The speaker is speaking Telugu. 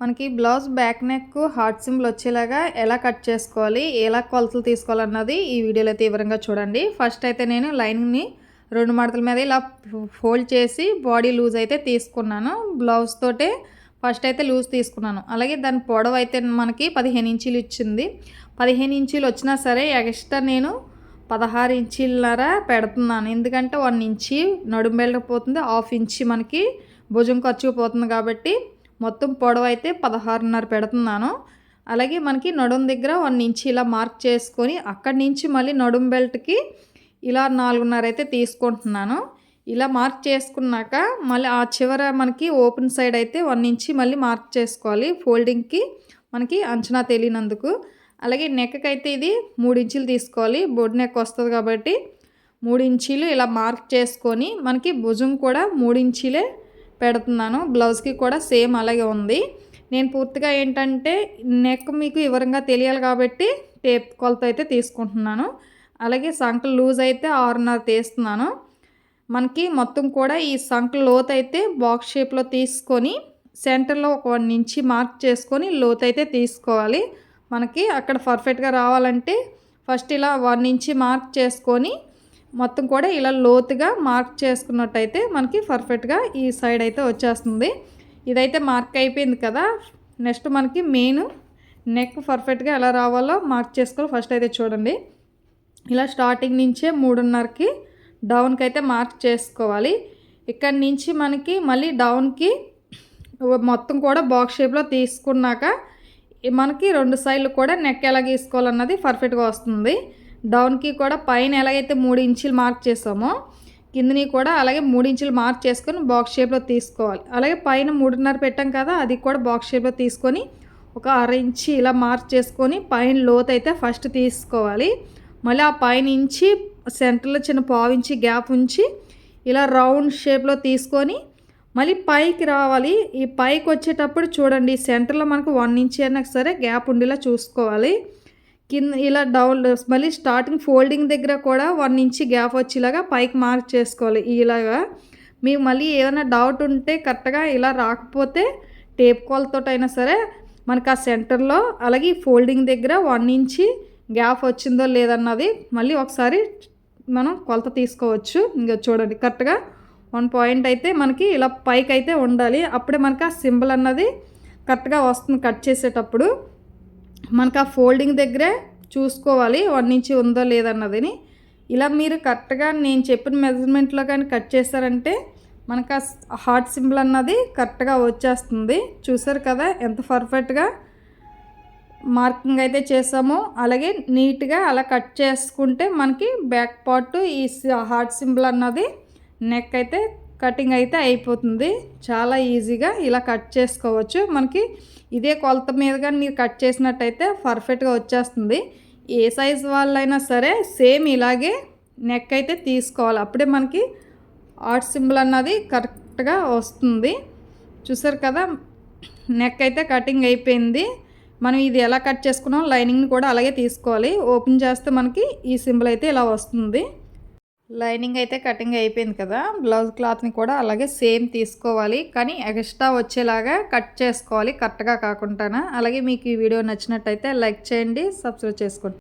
మనకి blouse back neck heart symbol వచ్చేలాగా ఎలా కట్ చేసుకోవాలి ఎలా కొలతలు తీసుకోవాలన్నది ఈ వీడియోలో తీవ్రంగా చూడండి. ఫస్ట్ అయితే నేను లైనింగ్ని రెండు మడతల మీద ఇలా ఫోల్డ్ చేసి బాడీ లూజ్ అయితే తీసుకున్నాను. బ్లౌజ్ తోటే ఫస్ట్ అయితే లూజ్ తీసుకున్నాను. అలాగే దాని పొడవు అయితే మనకి పదిహేను ఇంచీలు ఇచ్చింది. పదిహేను ఇంచీలు వచ్చినా సరే ఎక్స్ట్రా నేను పదహారు ఇంచీలన్నర పెడుతున్నాను. ఎందుకంటే వన్ ఇంచి నడుము వెళ్ళకపోతుంది హాఫ్ ఇంచి మనకి భుజం ఖర్చు పోతుంది కాబట్టి మొత్తం పొడవు అయితే పదహారున్నర పెడుతున్నాను. అలాగే మనకి నడుం దగ్గర వన్ ఇంచ్ ఇలా మార్క్ చేసుకొని అక్కడి నుంచి మళ్ళీ నడుం బెల్ట్కి ఇలా నాలుగున్నర అయితే తీసుకుంటున్నాను. ఇలా మార్క్ చేసుకున్నాక మళ్ళీ ఆ చివర మనకి ఓపెన్ సైడ్ అయితే వన్ ఇంచి మళ్ళీ మార్క్ చేసుకోవాలి ఫోల్డింగ్కి మనకి అంచనా తెలియనందుకు. అలాగే నెక్కకి అయితే ఇది మూడు ఇంచులు తీసుకోవాలి. బొడ్ నెక్ వస్తుంది కాబట్టి మూడు ఇంచీలు ఇలా మార్క్ చేసుకొని మనకి భుజం కూడా మూడు ఇంచీలే పెడుతున్నాను. బ్లౌజ్కి కూడా సేమ్ అలాగే ఉంది. నేను పూర్తిగా ఏంటంటే నెక్ మీకు వివరంగా తెలియాలి కాబట్టి టేప్ కొలత అయితే తీసుకుంటున్నాను. అలాగే సంకలు లూజ్ అయితే ఆరున్నర తీస్తున్నాను. మనకి మొత్తం కూడా ఈ సంఖ లోత్ అయితే బాక్స్ షేప్లో తీసుకొని సెంటర్లో ఒక వన్ ఇంచి మార్క్ చేసుకొని లోత్ అయితే తీసుకోవాలి. మనకి అక్కడ పర్ఫెక్ట్గా రావాలంటే ఫస్ట్ ఇలా వన్ ఇంచి మార్క్ చేసుకొని మొత్తం కూడా ఇలా లోతుగా మార్క్ చేసుకున్నట్టయితే మనకి పర్ఫెక్ట్గా ఈ సైడ్ అయితే వచ్చేస్తుంది. ఇదైతే మార్క్ అయిపోయింది కదా నెక్స్ట్ మనకి మెయిన్ నెక్ పర్ఫెక్ట్గా ఎలా రావాలో మార్క్ చేసుకోవాలి ఫస్ట్ అయితే చూడండి. ఇలా స్టార్టింగ్ నుంచే మూడున్నరకి డౌన్కి అయితే మార్క్ చేసుకోవాలి. ఇక్కడ నుంచి మనకి మళ్ళీ డౌన్కి మొత్తం కూడా బాక్స్ షేప్లో తీసుకున్నాక మనకి రెండు సైడ్లు కూడా నెక్ ఎలా గీసుకోవాలన్నది పర్ఫెక్ట్గా వస్తుంది. డౌన్కి కూడా పైన ఎలాగైతే మూడు ఇంచులు మార్క్ చేసామో కిందని కూడా అలాగే మూడు ఇంచులు మార్క్ చేసుకొని బాక్స్ షేప్లో తీసుకోవాలి. అలాగే పైన మూడున్నర పెట్టాం కదా అది కూడా బాక్స్ షేప్లో తీసుకొని ఒక అర ఇంచి ఇలా మార్క్ చేసుకొని పైన లోత్ అయితే ఫస్ట్ తీసుకోవాలి. మళ్ళీ ఆ పైన ఇంచి సెంటర్లో చిన్న పావు ఇంచి గ్యాప్ ఉంచి ఇలా రౌండ్ షేప్లో తీసుకొని మళ్ళీ పైకి రావాలి. ఈ పైకి వచ్చేటప్పుడు చూడండి సెంటర్లో మనకు వన్ ఇంచ్ అయినా సరే గ్యాప్ ఉండేలా చూసుకోవాలి. కింద ఇలా డౌన్ మళ్ళీ స్టార్టింగ్ ఫోల్డింగ్ దగ్గర కూడా వన్ ఇంచ్ గ్యాప్ వచ్చేలాగా పైకి మార్క్ చేసుకోవాలి. ఇలాగా మీకు మళ్ళీ ఏదైనా డౌట్ ఉంటే కరెక్ట్గా ఇలా రాకపోతే టేప్ కోల్తో అయినా సరే మనకు ఆ సెంటర్లో అలాగే ఫోల్డింగ్ దగ్గర వన్ ఇంచి గ్యాప్ వచ్చిందో లేదన్నది మళ్ళీ ఒకసారి మనం కొలత తీసుకోవచ్చు. ఇంకా చూడండి కరెక్ట్గా వన్ పాయింట్ అయితే మనకి ఇలా పైకి అయితే ఉండాలి. అప్పుడే మనకి ఆ సింబల్ అన్నది కరెక్ట్గా వస్తుంది కట్ చేసేటప్పుడు. మనకు ఆ ఫోల్డింగ్ దగ్గరే చూసుకోవాలి వన్ నుంచి ఉందో లేదన్నదిని. ఇలా మీరు కరెక్ట్గా నేను చెప్పిన మెజర్మెంట్లో కానీ కట్ చేస్తారంటే మనకు ఆ హార్ట్ సింబల్ అన్నది కరెక్ట్గా వచ్చేస్తుంది. చూసారు కదా ఎంత పర్ఫెక్ట్గా మార్కింగ్ అయితే చేసామో. అలాగే నీట్గా అలా కట్ చేసుకుంటే మనకి బ్యాక్ పార్ట్ ఈ హార్ట్ సింబల్ అన్నది నెక్ అయితే కటింగ్ అయితే అయిపోతుంది. చాలా ఈజీగా ఇలా కట్ చేసుకోవచ్చు. మనకి ఇదే కొలత మీదుగా మీరు కట్ చేసినట్టయితే పర్ఫెక్ట్గా వచ్చేస్తుంది. ఏ సైజ్ వాళ్ళైనా సరే సేమ్ ఇలాగే నెక్ అయితే తీసుకోవాలి. అప్పుడే మనకి ఆర్ట్ సింబల్ అన్నది కరెక్ట్గా వస్తుంది. చూసారు కదా? నెక్ అయితే కటింగ్ అయిపోయింది. మనం ఇది ఎలా కట్ చేసుకున్నాం లైనింగ్ని కూడా అలాగే తీసుకోవాలి. ఓపెన్ చేస్తే మనకి ఈ సింబల్ అయితే ఇలా వస్తుంది. లైనింగ్ అయితే కటింగ్ అయిపోయింది కదా బ్లౌజ్ క్లాత్ని కూడా అలాగే సేమ్ తీసుకోవాలి. కానీ ఎక్స్ట్రా వచ్చేలాగా కట్ చేసుకోవాలి కరెక్ట్గా కాకుండా అలాగే మీకు ఈ వీడియో నచ్చినట్టయితే లైక్ చేయండి సబ్స్క్రైబ్ చేసుకోండి.